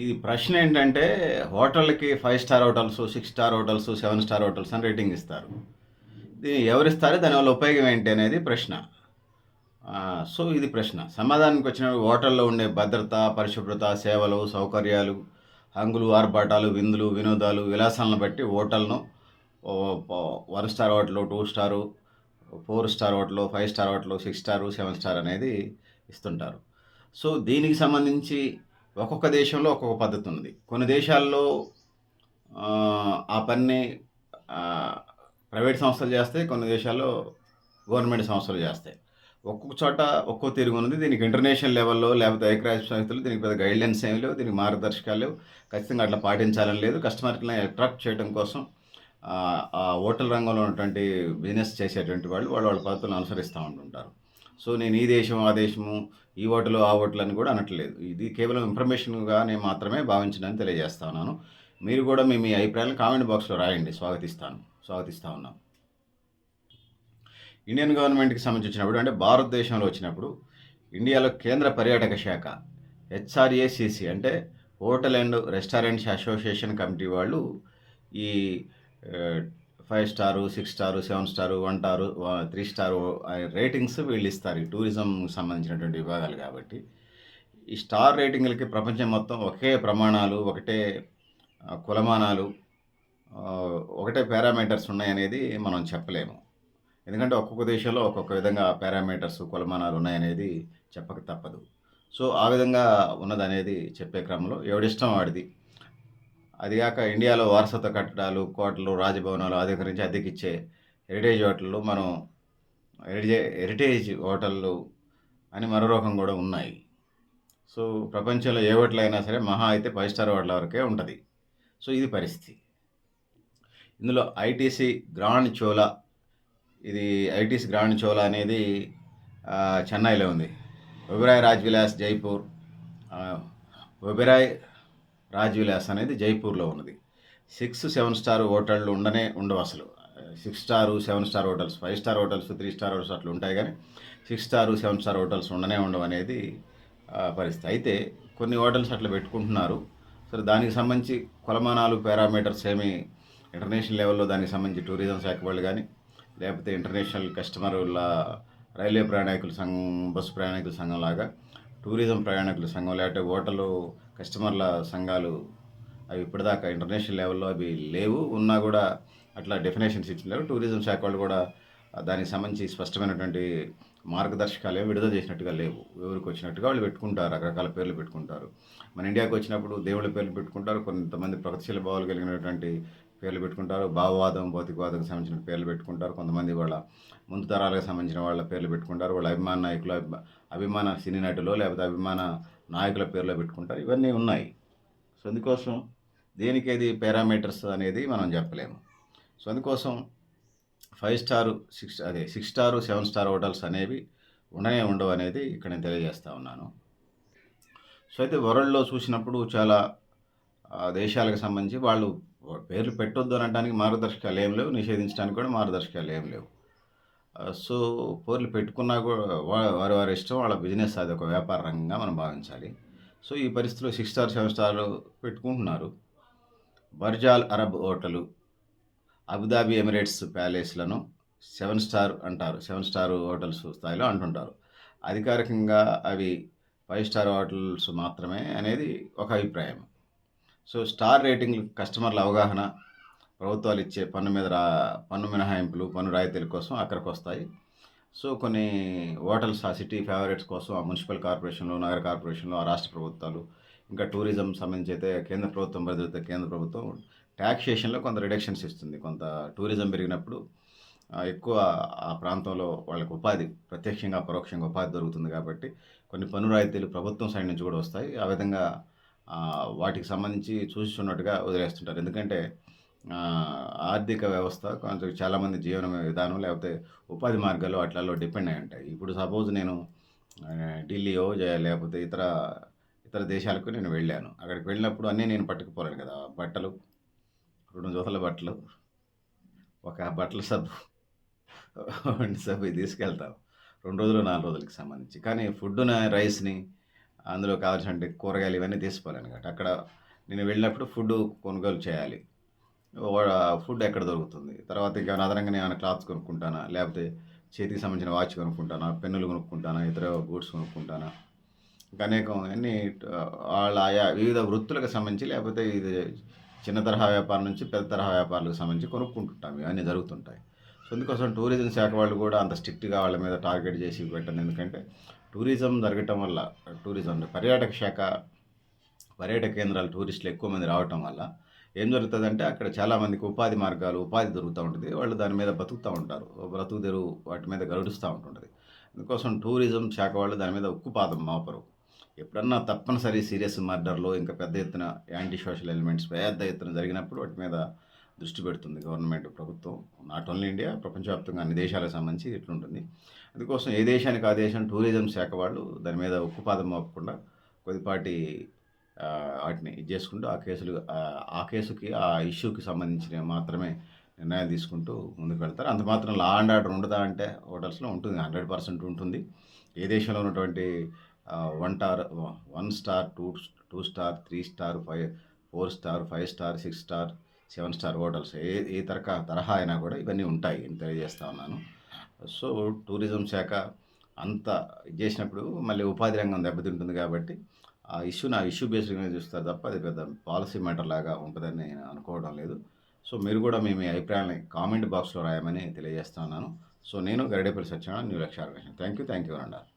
ఇది ప్రశ్న ఏంటంటే హోటల్కి five star hotels six star hotels seven star hotels అని రేటింగ్ ఇస్తారు. ఇది ఎవరిస్తారు దానివల్ల ఉపయోగం ఏంటి అనేది ప్రశ్న. సో ఇది ప్రశ్న. సమాధానానికి వచ్చిన హోటల్లో ఉండే భద్రత పరిశుభ్రత సేవలు సౌకర్యాలు హంగులు ఆర్భాటాలు విందులు వినోదాలు విలాసాలను బట్టి హోటల్ను one star hotel two star four star hotel five star hotel six star seven star అనేది ఇస్తుంటారు. సో దీనికి సంబంధించి ఒక్కొక్క దేశంలో ఒక్కొక్క పద్ధతి ఉంది కొన్ని దేశాల్లో ఆ, పని ప్రైవేట్ సంస్థలు చేస్తాయి కొన్ని దేశాల్లో గవర్నమెంట్ సంస్థలు చేస్తాయి. ఒక్కొక్క చోట ఒక్కో తిరుగు ఉంది దీనికి ఇంటర్నేషనల్ లెవెల్లో లేకపోతే ఐక్యరాజ్య సంస్థలు దీనికి పెద్ద గైడ్లైన్స్ ఏమి లేవు దీనికి మార్గదర్శకాలు లేవు. ఖచ్చితంగా అట్లా పాటించాలని లేదు. కస్టమర్ని అట్రాక్ట్ చేయడం కోసం ఆ, ఆ హోటల్ రంగంలో ఉన్నటువంటి బిజినెస్ చేసేటువంటి వాళ్ళు వాళ్ళ వాళ్ళ పద్ధతులను అనుసరిస్తూ ఉంటుంటారు. సో నేను ఈ దేశం ఆ దేశము ఈ ఓటలు ఆ ఓటలు అని కూడా అనట్లేదు. ఇది కేవలం ఇన్ఫర్మేషన్గా నేను మాత్రమే భావించడానికి తెలియజేస్తా ఉన్నాను. మీరు కూడా మీ మీ అభిప్రాయాలను కామెంట్ బాక్స్లో రాయండి. స్వాగతిస్తాను. స్వాగతిస్తా ఉన్నాను. ఇండియన్ గవర్నమెంట్కి సంబంధించినప్పుడు అంటే భారతదేశంలో వచ్చినప్పుడు ఇండియాలో కేంద్ర పర్యాటక శాఖ హెచ్ఆర్ఏసిసి అంటే hotel and restaurants association committee వాళ్ళు ఈ five star six star seven star one star three star ratings వీళ్ళు ఇస్తారు. ఈ టూరిజం సంబంధించినటువంటి విభాగాలు కాబట్టి. ఈ స్టార్ రేటింగ్లకి ప్రపంచం మొత్తం ఒకే ప్రమాణాలు ఒకటే కులమానాలు ఒకటే పారామీటర్స్ ఉన్నాయనేది మనం చెప్పలేము. ఎందుకంటే ఒక్కొక్క దేశంలో ఒక్కొక్క విధంగా పారామీటర్స్ కులమానాలు ఉన్నాయనేది చెప్పక తప్పదు. సో ఆ విధంగా ఉన్నదనేది చెప్పే క్రమంలో ఎవడిష్టం వాడిది? అదిగాక ఇండియాలో వారసత్వ కట్టడాలు కోటలు రాజభవనాలు అధికరించి అద్దెకిచ్చే హెరిటేజ్ హోటళ్ళు మనం హెరిటేజ్ హెరిటేజ్ హోటళ్ళు అని మరో రకం కూడా ఉన్నాయి. సో ప్రపంచంలో ఏ హోటల్ అయినా సరే మహా అయితే ఫైవ్ స్టార్ హోటల్ వరకే ఉంటుంది. సో ఇది పరిస్థితి. ఇందులో ఐటీసీ గ్రాండ్ చోలా ఇది ఐటీసీ గ్రాండ్ చోలా అనేది చెన్నైలో ఉంది. ఒబెరాయ్ రాజ్ విలాస్ జైపూర్ ఒబెరాయ్ రాజ్ విలాస్ అనేది జైపూర్లో ఉన్నది. సిక్స్ సెవెన్ స్టార్ హోటళ్ళు ఉండనే ఉండవు అసలు. Six star seven star hotels five star hotels three star hotels అట్లా ఉంటాయి కానీ six star seven star hotels ఉండనే ఉండవు అనేది పరిస్థితి. అయితే కొన్ని హోటల్స్ అట్లా పెట్టుకుంటున్నారు. సరే దానికి సంబంధించి కొలమానాలు పారామీటర్స్ ఏమి ఇంటర్నేషనల్ లెవెల్లో దానికి సంబంధించి టూరిజం శాఖ వాళ్ళు కానీ లేకపోతే ఇంటర్నేషనల్ కస్టమర్ల రైల్వే ప్రయాణికుల సంఘం బస్సు ప్రయాణికుల సంఘం లాగా టూరిజం ప్రయాణికుల సంఘం లేకపోతే హోటలు కస్టమర్ల సంఘాలు అవి ఇప్పటిదాకా ఇంటర్నేషనల్ లెవెల్లో అవి లేవు. ఉన్నా కూడా అట్లా డెఫినేషన్స్ ఇచ్చినారు. టూరిజం శాఖ వాళ్ళు కూడా దానికి సంబంధించి స్పష్టమైనటువంటి మార్గదర్శకాలు ఏమి విడుదల చేసినట్టుగా లేవు. ఎవరికి వచ్చినట్టుగా వాళ్ళు పెట్టుకుంటారు రకరకాల పేర్లు పెట్టుకుంటారు. మన ఇండియాకి వచ్చినప్పుడు దేవుళ్ళ పేర్లు పెట్టుకుంటారు. కొంతమంది ప్రగతిశీల భావాలు కలిగినటువంటి పేర్లు పెట్టుకుంటారు. భావవాదం భౌతికవాదం సంబంధించిన పేర్లు పెట్టుకుంటారు. కొంతమంది వాళ్ళ ముందు తరాలకు సంబంధించిన వాళ్ళ పేర్లు పెట్టుకుంటారు. వాళ్ళ అభిమాన నాయకులు అభిమాన సినీ నటులు లేకపోతే అభిమాన నాయకుల పేర్లు పెట్టుకుంటారు. ఇవన్నీ ఉన్నాయి. సో అందుకోసం దేనికేది పారామీటర్స్ అనేది మనం చెప్పలేము. సో అందుకోసం ఫైవ్ స్టార్ సిక్స్ అదే six star seven star hotels అనేవి ఉండనే ఉండవు అనేది ఇక్కడ నేను తెలియజేస్తా ఉన్నాను. సో అయితే వరల్డ్లో చూసినప్పుడు చాలా దేశాలకు సంబంధించి వాళ్ళు పేర్లు పెట్టొద్దు అనడానికి మార్గదర్శకాలు ఏం లేవు నిషేధించడానికి కూడా మార్గదర్శకాలు ఏం లేవు. సో పేర్లు పెట్టుకున్నా కూడా వారి వారి ఇష్టం వాళ్ళ బిజినెస్ అది ఒక వ్యాపార రంగంగా మనం భావించాలి. సో ఈ పరిస్థితిలో సిక్స్ స్టార్ సెవెన్ స్టార్లు పెట్టుకుంటున్నారు. Burj al Arab hotel Abu Dhabi Emirates ప్యాలెస్లను seven star అంటారు. సెవెన్ స్టార్ హోటల్స్ స్థాయిలో అంటుంటారు. అధికారికంగా అవి ఫైవ్ స్టార్ హోటల్స్ మాత్రమే అనేది ఒక అభిప్రాయం. సో స్టార్ రేటింగ్ కస్టమర్ల అవగాహన ప్రభుత్వాలు ఇచ్చే పన్ను మీద రా పన్ను మినహాయింపులు పన్ను రాయితీల కోసం అక్కడికి వస్తాయి సో కొన్ని హోటల్స్ ఆ సిటీ ఫేవరెట్స్ కోసం ఆ మున్సిపల్ కార్పొరేషన్లు నగర కార్పొరేషన్లు ఆ రాష్ట్ర ప్రభుత్వాలు ఇంకా టూరిజం సంబంధించి అయితే కేంద్ర ప్రభుత్వం పరిధితో కేంద్ర ప్రభుత్వం ట్యాక్సేషన్లో కొంత రిడక్షన్స్ ఇస్తుంది. కొంత టూరిజం పెరిగినప్పుడు ఎక్కువ ఆ ప్రాంతంలో వాళ్ళకి ఉపాధి ప్రత్యక్షంగా పరోక్షంగా ఉపాధి దొరుకుతుంది కాబట్టి కొన్ని పన్ను రాయితీలు ప్రభుత్వం సైడ్ నుంచి కూడా వస్తాయి. ఆ విధంగా వాటికి సంబంధించి చూస్తున్నట్టుగా వదిలేస్తుంటారు. ఎందుకంటే ఆర్థిక వ్యవస్థ కొంచెం చాలామంది జీవన విధానం లేకపోతే ఉపాధి మార్గాలు వాటిలలో డిపెండ్ అయి ఉంటాయి. ఇప్పుడు సపోజ్ నేను ఢిల్లీయో లేకపోతే ఇతర ఇతర దేశాలకు నేను వెళ్ళాను. అక్కడికి వెళ్ళినప్పుడు అన్నీ నేను పట్టుకుపోలేను కదా. బట్టలు రెండు జోతల బట్టలు ఒక బట్టల సబ్బు వంటి సబ్బు తీసుకెళ్తాం రెండు రోజులు నాలుగు రోజులకి సంబంధించి. కానీ ఫుడ్డుని రైస్ని అందులో కావాల్సిన కూరగాయలు ఇవన్నీ తీసుకోవాలి కాబట్టి అక్కడ నేను వెళ్ళినప్పుడు ఫుడ్ కొనుగోలు చేయాలి. ఫుడ్ ఎక్కడ దొరుకుతుంది? తర్వాత ఇంకా అదనంగా నేను క్లాత్స్ కొనుక్కుంటానా? లేకపోతే చేతికి సంబంధించిన వాచ్ కొనుక్కుంటానా? పెన్నులు కొనుక్కుంటానా? ఇతర గూడ్స్ కొనుక్కుంటానా? ఇంకా అనేకం అన్ని వాళ్ళ ఆయా వివిధ వృత్తులకు సంబంధించి లేకపోతే ఇది చిన్న తరహా వ్యాపారం నుంచి పెద్ద తరహా వ్యాపారాలకు సంబంధించి కొనుక్కుంటుంటాం. ఇవన్నీ జరుగుతుంటాయి. సో అందుకోసం టూరిజం శాఖ వాళ్ళు కూడా అంత స్ట్రిక్ట్గా వాళ్ళ మీద టార్గెట్ చేసి పెట్టండి. ఎందుకంటే టూరిజం జరగటం వల్ల టూరిజం అంటే పర్యాటక శాఖ పర్యాటక కేంద్రాలు టూరిస్టులు ఎక్కువ మంది రావటం వల్ల ఏం జరుగుతుందంటే అక్కడ చాలామందికి ఉపాధి మార్గాలు ఉపాధి దొరుకుతూ ఉంటుంది. వాళ్ళు దాని మీద బతుకుతూ ఉంటారు. బ్రతుకు తెరువు వాటి మీద గరుడుస్తూ ఉంటుంటుంది. అందుకోసం టూరిజం శాఖ వాళ్ళు దాని మీద ఉక్కుపాదం మోపరు. ఎప్పుడన్నా తప్పనిసరి సీరియస్ మర్డర్లు ఇంకా పెద్ద ఎత్తున యాంటీ సోషల్ ఎలిమెంట్స్ పెద్ద ఎత్తున జరిగినప్పుడు వాటి మీద దృష్టి పెడుతుంది గవర్నమెంట్ ప్రభుత్వం. నాట్ ఓన్లీ ఇండియా ప్రపంచవ్యాప్తంగా అన్ని దేశాలకు సంబంధించి ఇట్లుంటుంది. అందుకోసం ఏ దేశానికి ఆ దేశం టూరిజం శాఖ వాళ్ళు దాని మీద ఉక్కుపాదం మోపకుండా కొద్దిపాటి వాటిని ఇది చేసుకుంటూ ఆ కేసులు ఆ- కేసుకి ఆ ఇష్యూకి సంబంధించిన మాత్రమే నిర్ణయాలు తీసుకుంటూ ముందుకు వెళ్తారు. అంత మాత్రం లా అండ్ ఆర్డర్ ఉండదా అంటే హోటల్స్లో ఉంటుంది. హండ్రెడ్ పర్సెంట్ ఉంటుంది. ఏ దేశంలో ఉన్నటువంటి one star one star two two star three star five four star five star six star seven star hotels ఏ ఏ తరహా తరహా అయినా కూడా ఇవన్నీ ఉంటాయి అని తెలియజేస్తా ఉన్నాను. సో టూరిజం శాఖ అంత ఇది చేసినప్పుడు మళ్ళీ ఉపాధి రంగం దెబ్బతింటుంది కాబట్టి ఆ ఇష్యూ నా ఇష్యూ బేస్డ్ చూస్తారు తప్ప అది పెద్ద పాలసీ మ్యాటర్ లాగా ఉంటుందని నేను అనుకోవడం లేదు. సో మీరు కూడా మీ మీ అభిప్రాయాన్ని కామెంట్ బాక్స్లో రాయమని తెలియజేస్తున్నాను సో నేను Garidepalli Satyanarayana new Lakshya thank you thank you అన్నారు